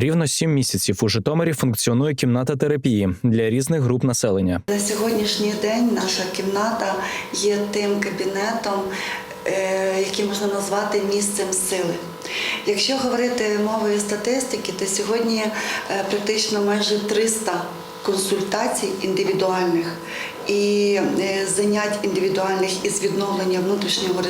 Рівно сім місяців у Житомирі функціонує кімната терапії для різних груп населення. На сьогоднішній день наша кімната є тим кабінетом, е, який можна назвати місцем сили. Якщо говорити мовою статистики, то сьогодні е, практично майже 300 консультацій індивідуальних і е, занять індивідуальних із відновлення внутрішнього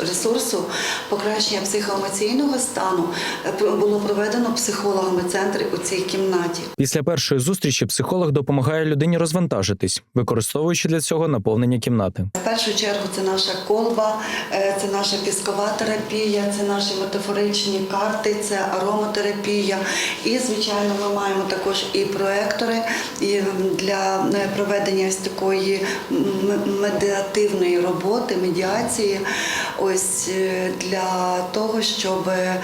ресурсу, покращення психоемоційного стану е, було проведено психологами центрі у цій кімнаті. Після першої зустрічі психолог допомагає людині розвантажитись, використовуючи для цього наповнення кімнати. В першу чергу це наша колба, е, це наша піскова терапія, це наші метафоричні карти, це ароматерапія. І, звичайно, ми маємо також і проектори для проведення ось такої медіативної роботи, медіації. Ось е, для того, щоб е,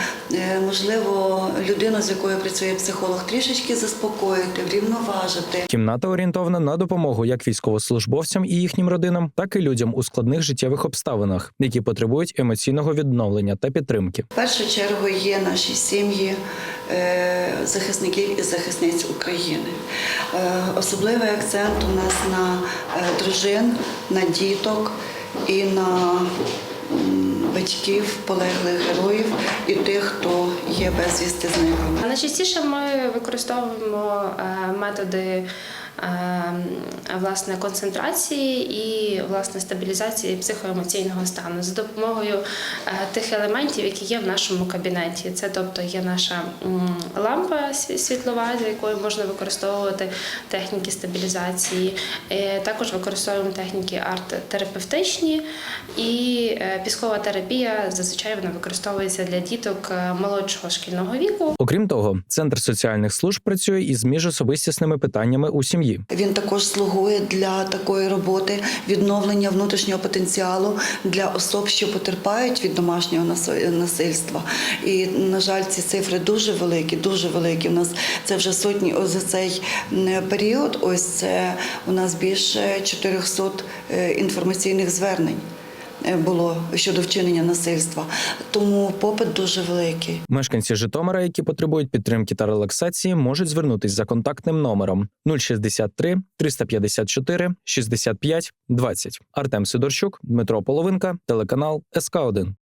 можливо людину, з якою працює психолог, трішечки заспокоїти, врівноважити. Кімната орієнтована на допомогу як військовослужбовцям і їхнім родинам, так і людям у складних життєвих обставинах, які потребують емоційного відновлення та підтримки. В першу чергу є наші сім'ї е, захисників і захисниць України. Особливий акцент у нас на дружин, на діток і на батьків полеглих героїв і тих, хто є безвісти зниклими. Найчастіше ми використовуємо е, методи е, власне концентрації і власне стабілізації психоемоційного стану за допомогою е, тих елементів, які є в нашому кабінеті. Це тобто є наша лампа світлова, за якою можна використовувати техніки стабілізації. Е, Також використовуємо техніки арт-терапевтичні і е, піскова терапія зазвичай вона використовується для діток е, молодшого шкільного віку. Окрім того, центр соціальних служб працює із міжособистісними питаннями у сім'ї. Він також слугує для такої роботи відновлення внутрішнього потенціалу для особ, що потерпають від домашнього насильства. І на жаль, ці цифри дуже великі, дуже великі. У нас це вже сотні за цей період. Ось це у нас більше 400 е, інформаційних звернень. е, Було щодо вчинення насильства, тому попит дуже великий. Мешканці Житомира, які потребують підтримки та релаксації, можуть звернутись за контактним номером 063 354 65 20. Артем Сидорчук, Дмитро Половинка, телеканал СК 1